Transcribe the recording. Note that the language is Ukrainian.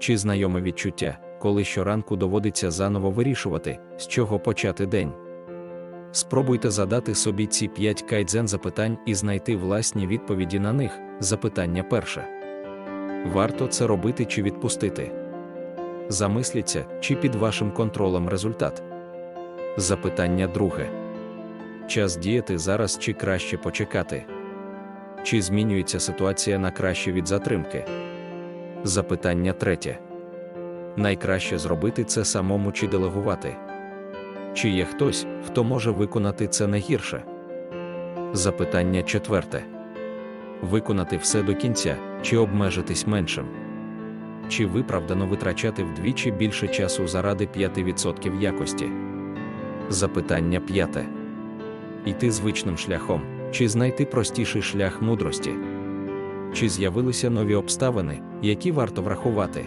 Чи знайоме відчуття, коли щоранку доводиться заново вирішувати, з чого почати день? Спробуйте задати собі ці 5 кайдзен запитань і знайти власні відповіді на них. Запитання перше. Варто це робити чи відпустити? Замисліться, чи під вашим контролем результат. Запитання друге. Час діяти зараз чи краще почекати? Чи змінюється ситуація на краще від затримки? Запитання третє. Найкраще зробити це самому чи делегувати? Чи є хтось, хто може виконати це не гірше? Запитання четверте. Виконати все до кінця, чи обмежитись меншим? Чи виправдано витрачати вдвічі більше часу заради 5% якості? Запитання п'яте. Йти звичним шляхом, чи знайти простіший шлях мудрості? Чи з'явилися нові обставини, які варто врахувати?